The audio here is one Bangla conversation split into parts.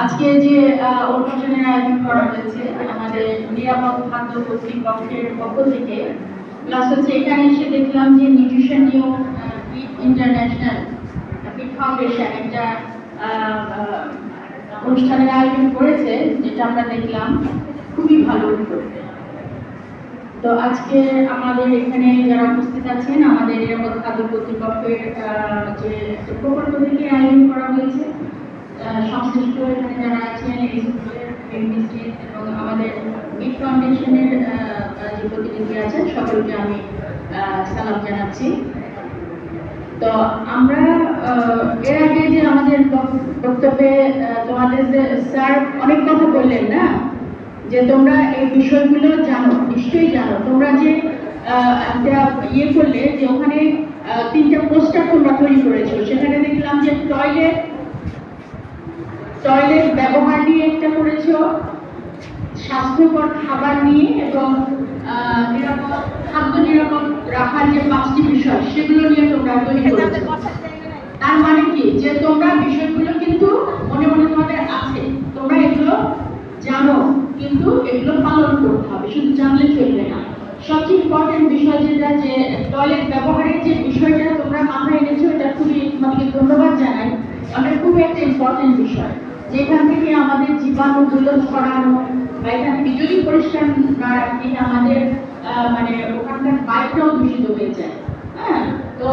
আজকে যে অনুষ্ঠানের আয়োজন করা হয়েছে আমাদের নিরাপদ খাদ্য কর্তৃপক্ষের পক্ষ থেকে প্লাস হচ্ছে এখানে এসে দেখলাম যে nutrition new international fit foundation একটা অনুষ্ঠানের আয়োজন করেছে, যেটা আমরা দেখলাম খুবই ভালো তো আজকে আমাদের এখানে যারা উপস্থিত আছেন, আমাদের নিরাপদ খাদ্য কর্তৃপক্ষের যে প্রকল্প থেকে আয়োজন করা হয়েছে বক্তব্যে তোমাদের অনেক কথা বললেন না? যে তোমরা এই বিষয়গুলো জানো, নিশ্চয়ই জানো। তোমরা যে একটা ইয়ে করলে যে ওখানে তিনটা পোস্টার তোমরা তৈরি করেছ, সেখানে দেখলাম যে টয়লেট টয়লেট ব্যবহার নিয়ে একটা করেছ স্বাস্থ্যকর খাবার নিয়ে এবং নিরাপদ খাদ্য নিরাপদ রাখার যে পাঁচটি বিষয় সেগুলো নিয়ে তোমরা তৈরি করেছ। তার মানে কি? যে তোমরা বিষয়গুলো কিন্তু মনে মনে তোমাদের আছে। তোমরা এগুলো জানো কিন্তু এগুলো পালন করতে হবে শুধু জানলে চলবে না। সবচেয়ে ইম্পর্টেন্ট বিষয় যেটা যে টয়লেট ব্যবহারের যে বিষয়টা তোমরা মাথায় এনেছো এটা খুবই তোমাকে ধন্যবাদ জানাই। আমাদের খুবই একটা ইম্পর্টেন্ট বিষয়। যেখান থেকে আমাদের জীবাণু জীবাণুগুলো ছড়ানো বা এখান যদি পরিষ্কার না রাখি, আমাদের মানে ওখানকার বাইকটাও দূষিত হয়ে যায়। হ্যাঁ? তো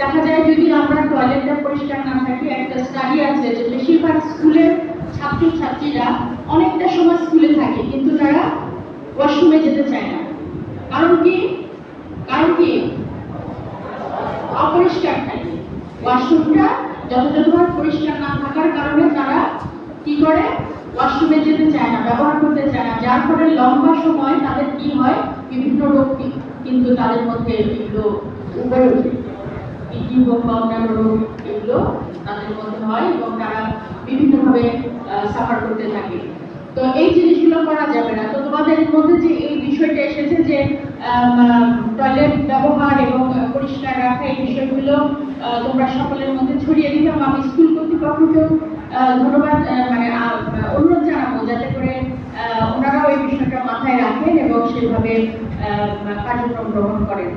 দেখা যায় যদি আমরা টয়লেটটা পরিষ্কার না থাকি, একটা স্টাডি আছে যে বেশিরভাগ স্কুলের ছাত্র ছাত্রীরা অনেকটা সময় স্কুলে থাকে, কিন্তু তারা ওয়াশরুমে যেতে চায় না। কারণ কি? কারণ কি? অপরিষ্কার থাকে। ওয়াশরুমটা যথাযথভাবে পরিষ্কার না থাকার কারণে করে ওয়াশরুমে যেতে চায় না, ব্যবহার করতে চায় না। যার ফলে লম্বা সময় তাদের কি হয়? বিভিন্ন রোগ কিন্তু তাদের মধ্যে করা যাবে না। তোমাদের মধ্যে যে এই বিষয়টা এসেছে যে টয়লেট ব্যবহার এবং পরিষ্কার রাখা, এই তোমরা সকলের মধ্যে ছড়িয়ে দিতে আমি স্কুল কর্তৃপক্ষকেও ধন্যবাদ মানে আহ, অনুরোধ জানাব যাতে করে আহ, ওনারাও এই বিষয়টা মাথায় রাখেন এবং সেভাবে কার্যক্রম গ্রহণ করেন।